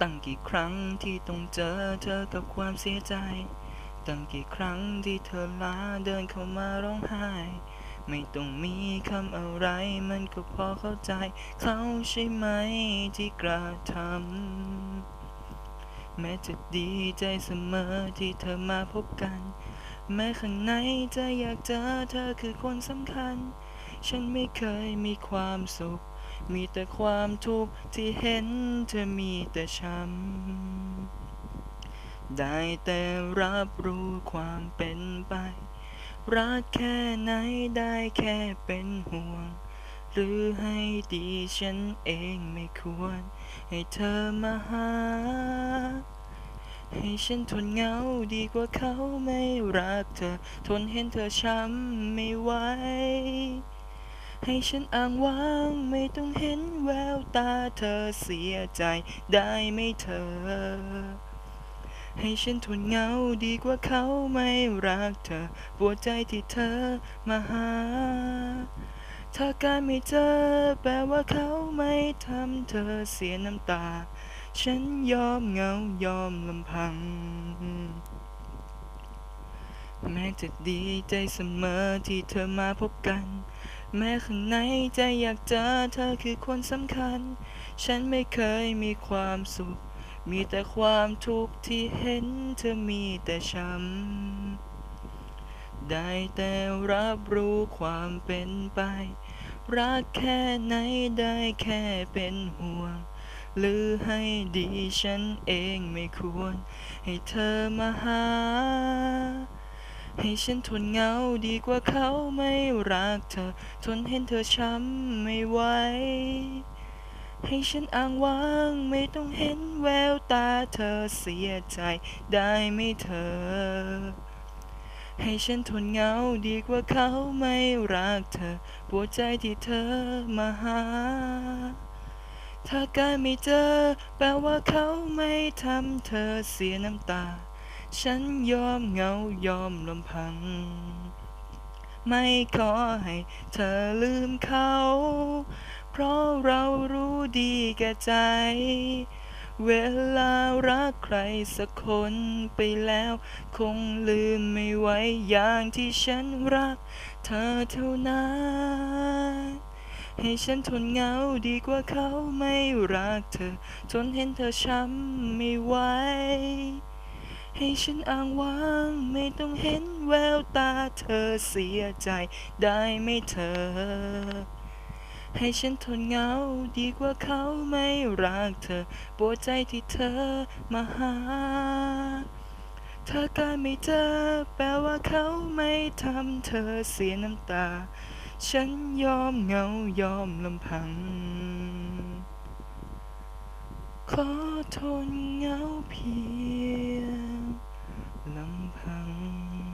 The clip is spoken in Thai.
ตั้งกี่ครั้งที่ต้องเจอเธอกับความเสียใจ ตั้งกี่ครั้งที่เธอลาเดินเข้ามาร้องไห้ ไม่ต้องมีคำอะไรมันก็พอเข้าใจ เขาใช่ไหมที่กระทำแม้จะดีใจเสมอที่เธอมาพบกัน แม้ข้างในใจอยากเจอเธอคือคนสำคัญ ฉันไม่เคยมีความสุข มีแต่ความทุกข์ที่เห็นเธอมีแต่ช้ำ ได้แต่รับรู้ความเป็นไป รักแค่ไหนได้แค่เป็นห่วง หรือให้ดีฉันเองไม่ควร ให้เธอมาหา ให้ฉันทนเหงาดีกว่าเขาไม่รักเธอ ทนเห็นเธอช้ำไม่ไหว ให้ฉันอ้างว้างไม่ต้องเห็นแววตาเธอเสียใจได้ไหมเธอ ให้ฉันทนเหงาดีกว่าเขาไม่รักเธอ ปวดใจที่เธอมาหา ถ้าการไม่เจอแปลว่าเขาไม่ทำเธอเสียน้ำตา ฉันยอมเหงายอมลำพังแม้จะดีใจเสมอที่เธอมาพบกัน แม้ข้างในใจอยากเจอเธอคือคนสำคัญ ฉันไม่เคยมีความสุข มีแต่ความทุกข์ที่เห็นเธอมีแต่ช้ำ ได้แต่รับรู้ความเป็นไป รักแค่ไหนได้แค่เป็นห่วง หรือให้ดีฉันเองไม่ควร ให้เธอมาหา ให้ฉันทนเหงาดีกว่าเขาไม่รักเธอ ทนเห็นเธอช้ำไม่ไหว ให้ฉันอ้างว้างไม่ต้องเห็นแววตาเธอเสียใจได้ไหมเธอ ให้ฉันทนเหงาดีกว่าเขาไม่รักเธอปวดใจที่เธอมาหาถ้าการไม่เจอ แปลว่าเขาไม่ทำเธอเสียน้ำตา ฉันยอมเหงายอมลำพัง ไม่ขอให้เธอลืมเขา เพราะเรารู้ดีแก่ใจ เวลารักใครสักคนไปแล้ว คงลืมไม่ไหวอย่างที่ฉันรัก เธอเท่านั้นให้ฉันทนเหงาดีกว่าเขาไม่รักเธอ ทนเห็นเธอช้ำไม่ไหว ให้ฉันอ้างว้างไม่ต้องเห็นแววตาเธอเสียใจได้ไหมเธอ ให้ฉันทนเหงาดีกว่าเขาไม่รักเธอปวดใจที่เธอมาหาถ้าการไม่เจอแปลว่าเขาไม่ทำเธอเสียน้ำตา ฉันยอมเหงายอมลำพังขอทนเหงาเพียง 能碰